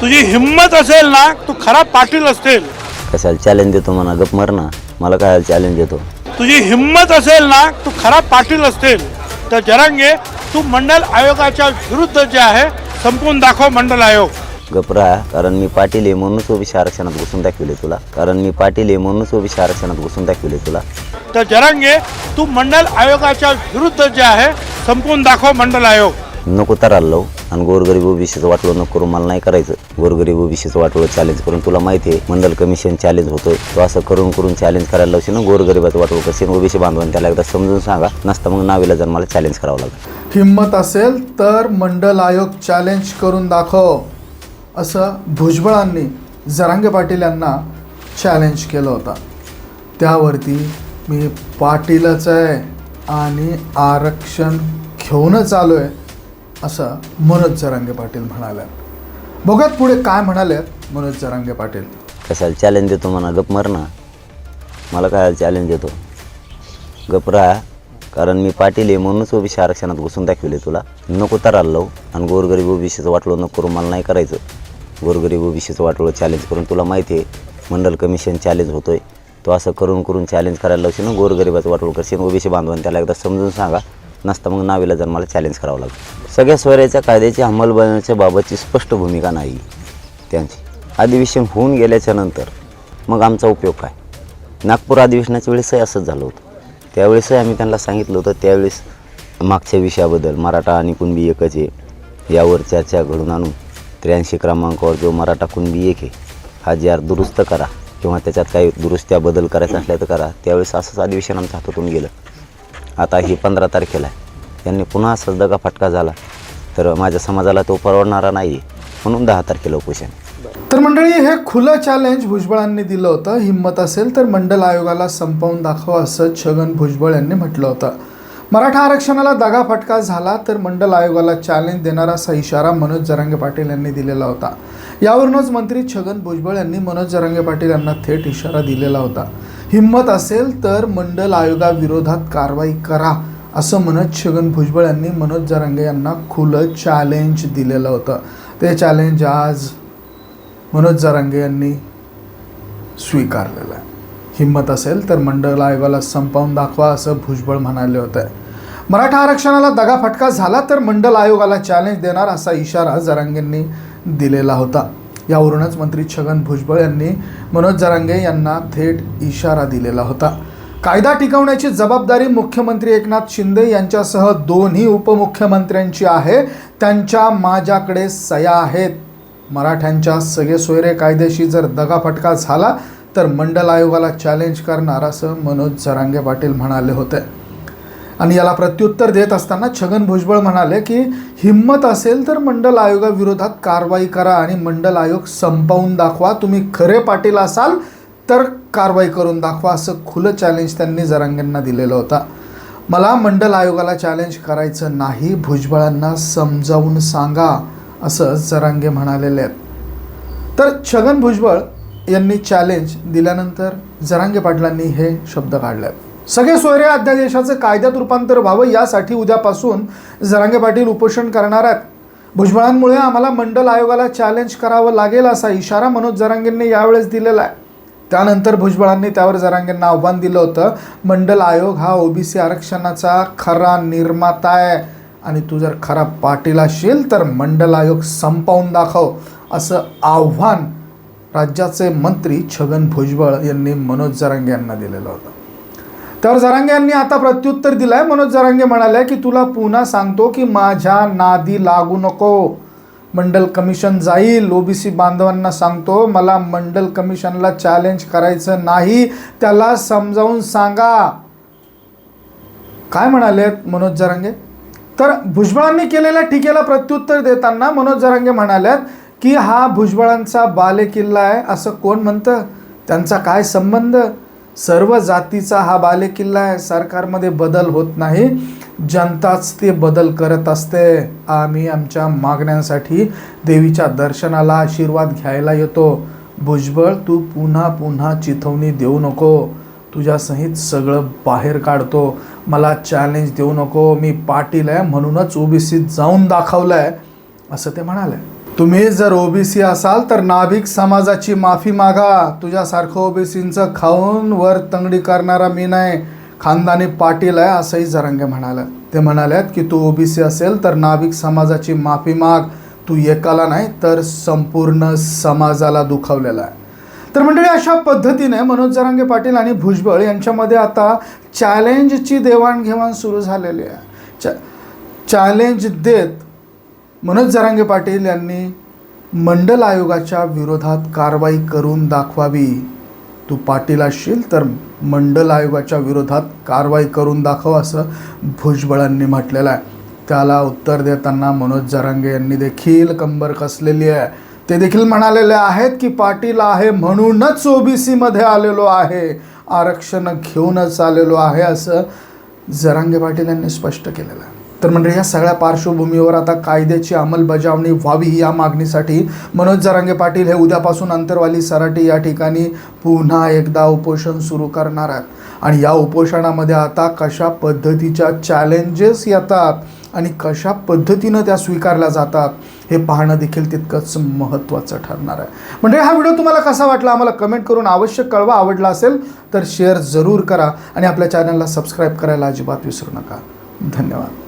तुझी हिंमत असेल ना तू खरा पाटील असतील कशाला चॅलेंज देतो म्हणा गप मर ना. मला काय चॅलेंज देतो? तुझी हिंमत असेल ना तू खरा पाटील असतील तर जरांगे तू मंडल आयोगाच्या विरुद्ध जे आहे संपवून दाखव मंडल आयोग. गप राहा कारण मी पाटील आहे म्हणूनच ओबीसी आरक्षणात घुसून दाखविले तुला. कारण मी पाटील आहे म्हणूनच ओबीसी आरक्षणात घुसून दाखविले तुला. तर जरांगे तू मंडल आयोगाच्या विरुद्ध जे आहे संपवून दाखव मंडल आयोग. नको तराला लावू. आणि गोरगरीब ओबीसीचं वाटलं नको करून मला नाही करायचं. गोरगरीब ओबीसीचं वाटलं चॅलेंज करून तुला माहिती आहे मंडल कमिशन चॅलेंज होतोय. तो असं करून करून चॅलेंज करायला लावशील ना गोरगरीबाचं वाटलं कसे ओबीसी बांधवांनी त्याला एकदा समजून सांगा. नसतं मग नावीला जर मला चॅलेंज करावं लागेल. हिंमत असेल तर मंडल आयोग चॅलेंज करून दाखव असं भुजबळांनी जरांगे पाटील यांना चॅलेंज केलं होता. त्यावरती मी पाटीलच आहे आणि आरक्षण घेऊनच आलो आहे असं मनोज जरांगे पाटील म्हणाल्या बघत पुढे काय म्हणाले मनोज जरांगे पाटील. कशाला चॅलेंज देतो म्हणा गप मर ना. मला काय चॅलेंज देतो? गप राहा कारण मी पाटील आहे म्हणूनच ओबीसी आरक्षणात घुसून दाखवले तुला. नको तर लावू आणि गोरगरीब ओबीसीचं वाटलो नको करून मला नाही करायचं. गोरगरीब ओबीसीचं वाटलो चॅलेंज करून तुला माहिती आहे मंडल कमिशन चॅलेंज होतो आहे तो असं करून करून चॅलेंज करायला लावशील ना गोरगरिबाचं वाटलं करशील. ओबीसी बांधवांनी त्याला एकदा समजून सांगा नसतं मग नावीला जर मला चॅलेंज करावं लागलं. सगळ्या स्वराच्या कायद्याची अंमलबजावणीच्या बाबतची स्पष्ट भूमिका नाही त्यांची. अधिवेशन होऊन गेल्याच्यानंतर मग आमचा उपयोग काय? नागपूर अधिवेशनाच्या वेळेसही असंच झालं होतं. त्यावेळेसही आम्ही त्यांना सांगितलं होतं त्यावेळेस मागच्या विषयाबद्दल मराठा आणि कुणबी एकच आहे. यावर चर्चा घडून आणून त्र्याऐंशी क्रमांकावर जो मराठा कुणबी एक आहे हा जे आर दुरुस्त करा किंवा त्याच्यात काही दुरुस्त्या बदल करायचा असल्या तर करा. त्यावेळेस असंच अधिवेशन आमच्या हातातून गेलं. आता ही पंधरा तारखेला आहे. त्यांनी पुन्हा असंच दगा फटका झाला. तर माझ्या समाजाला तो परवडणारा नाही म्हणून दहा तारखेला उपोषण तर मंडळी हे खुलं चॅलेंज भुजबळांनी दिलं होतं. हिंमत असेल तर मंडल आयोगाला संपवून दाखवा असं छगन भुजबळ यांनी म्हटलं होतं. मराठा आरक्षणाला दगाफटका झाला तर मंडल आयोगाला चॅलेंज देणारा असा इशारा मनोज जरांगे पाटील यांनी दिलेला होता. यावरूनच मंत्री छगन भुजबळ यांनी मनोज जरांगे पाटील यांना थेट इशारा दिलेला होता. हिंमत असेल तर मंडल आयोगाविरोधात कारवाई करा असं म्हणत छगन भुजबळ यांनी मनोज जरांगे यांना खुलं चॅलेंज दिलेलं होतं. ते चॅलेंज आज मनोज जरांगे यांनी स्वीकारलेलं आहे. हिंमत असेल तर मंडल आयोगाला संपवून दाखवा असं भुजबळ म्हणाले होते. मराठा आरक्षणाला दगाफटका झाला तर मंडल आयोगाला चॅलेंज देणार असा इशारा जरांगेंनी दिलेला होता. यावरूनच मंत्री छगन भुजबळ यांनी मनोज जरांगे यांना थेट इशारा दिलेला होता. कायदा टिकवण्याची जबाबदारी मुख्यमंत्री एकनाथ शिंदे यांच्यासह दोन्ही उपमुख्यमंत्र्यांची आहे. त्यांच्या माझ्याकडे सया आहेत. मराठ्यांच्या सगळे सोयरे कायद्याशी जर दगाफटका झाला तर मंडल आयोगाला चॅलेंज करणार असं मनोज जरांगे पाटील म्हणाले होते. आणि याला प्रत्युत्तर देत असताना छगन भुजबळ म्हणाले की हिंमत असेल तर मंडल आयोगाविरोधात कारवाई करा आणि मंडल आयोग संपवून दाखवा. तुम्ही खरे पाटील असाल तर कारवाई करून दाखवा असं खुलं चॅलेंज त्यांनी जरांगेंना दिलेलं होतं. मला मंडल आयोगाला चॅलेंज करायचं नाही भुजबळांना समजावून सांगा असं जरांगे म्हणालेले आहेत. तर छगन भुजबळ यांनी चॅलेंज दिल्यानंतर जरांगे पाटलांनी हे शब्द काढले आहेत सगळे सोयरे अध्यादेशाचं कायद्यात रूपांतर व्हावं यासाठी उद्यापासून जरांगे पाटील उपोषण करणार आहेत. भुजबळांमुळे आम्हाला मंडल आयोगाला चॅलेंज करावं लागेल असा इशारा मनोज जरांगेंनी यावेळेस दिलेला आहे. त्यानंतर भुजबळांनी त्यावर जरांगेंना आव्हान दिलं होतं. मंडल आयोग हा ओबीसी आरक्षणाचा खरा निर्माता आहे. आणि तू जर खरा पाटील असशील तर मंडल आयोग संपवून दाखव असं आव्हान राज्याचे मंत्री छगन भुजबळ यांनी मनोज जरांगे यांना दिलेलं होतं. तर जरांगे यांनी आता प्रत्युत्तर दिलंय. मनोज जरांगे म्हणाले की तुला पुन्हा सांगतो की माझ्या नादी लागू नको. मंडल कमिशन जाईल. ओबीसी बांधवांना सांगतो मला मंडल कमिशनला चॅलेंज करायचं नाही. त्याला समजावून सांगा. काय म्हणाले मनोज जरांगे? तर भुजबळांनी केलेल्या टीकेला प्रत्युत्तर देताना मनोज जरांगे म्हणाल्यात की हा भुजबळांचा बालेकिल्ला आहे. असं कोण म्हणतं? त्यांचा काय संबंध? सर्व जातीचा हा बालेकिल्ला आहे. सरकारमध्ये बदल होत नाही. जनताच ते बदल करत असते. आम्ही आमच्या मागण्यांसाठी देवीच्या दर्शनाला आशीर्वाद घ्यायला येतो. भुजबळ तू पुन्हा पुन्हा चिथवणी देऊ नको. तुझ्यासहित सगळं बाहेर काढतो. मला चॅलेंज देऊ नको. मी पाटील आहे म्हणूनच ओबीसीत जाऊन दाखवलं आहे असं ते म्हणाले. तुम्ही जर ओबीसी असाल तर नाभिक समाजाची माफी मागा. तुझ्यासारखं ओबीसींचं खाऊन वर तंगडी करणारा मी नाही. खानदानी पाटील आहे असंही जरांगे म्हणाले. ते म्हणाल्यात की तू ओबीसी असेल तर नाभिक समाजाची माफी माग. तू एकाला नाही तर संपूर्ण समाजाला दुखावलेला आहे. तर मंडळी अशा पद्धतीने मनोज जरांगे पाटील आणि भुजबळ यांच्यामध्ये आता चॅलेंजची देवाणघेवाण सुरू झालेली आहे. चॅ चॅलेंज देत मनोज जरांगे पाटील यांनी मंडल आयोगाच्या विरोधात कारवाई करून दाखवावी. तू पाटील असशील तर मंडल आयोगाच्या विरोधात कारवाई करून दाखव असं भुजबळांनी म्हटलेलं आहे. त्याला उत्तर देताना मनोज जरांगे यांनी देखील कंबर कसलेली आहे. ते देखील म्हणालेले आहेत की पाटील आहे म्हणूनच ओबीसीमध्ये आलेलो आहे. आरक्षण घेऊनच आलेलो आहे असं जरांगे पाटील यांनी स्पष्ट केलेलं आहे. तर म्हणजे या सगळ्या पार्श्वभूमीवर आता कायद्याची अंमलबजावणी व्हावी या मागणीसाठी मनोज जरांगे पाटील हे उद्यापासून अंतरवाली सराटी या ठिकाणी पुन्हा एकदा उपोषण सुरू करणार आहेत. आणि या उपोषणामध्ये आता कशा पद्धतीच्या चॅलेंजेस येतात आणि कशा पद्धतीनं त्या स्वीकारल्या जातात हे पाहणं देखील तितकंच महत्त्वाचं ठरणार आहे. म्हणजे हा व्हिडिओ तुम्हाला कसा वाटला आम्हाला कमेंट करून अवश्य कळवा. आवडला असेल तर शेअर जरूर करा आणि आपल्या चॅनलला सबस्क्राईब करायला अजिबात विसरू नका. धन्यवाद.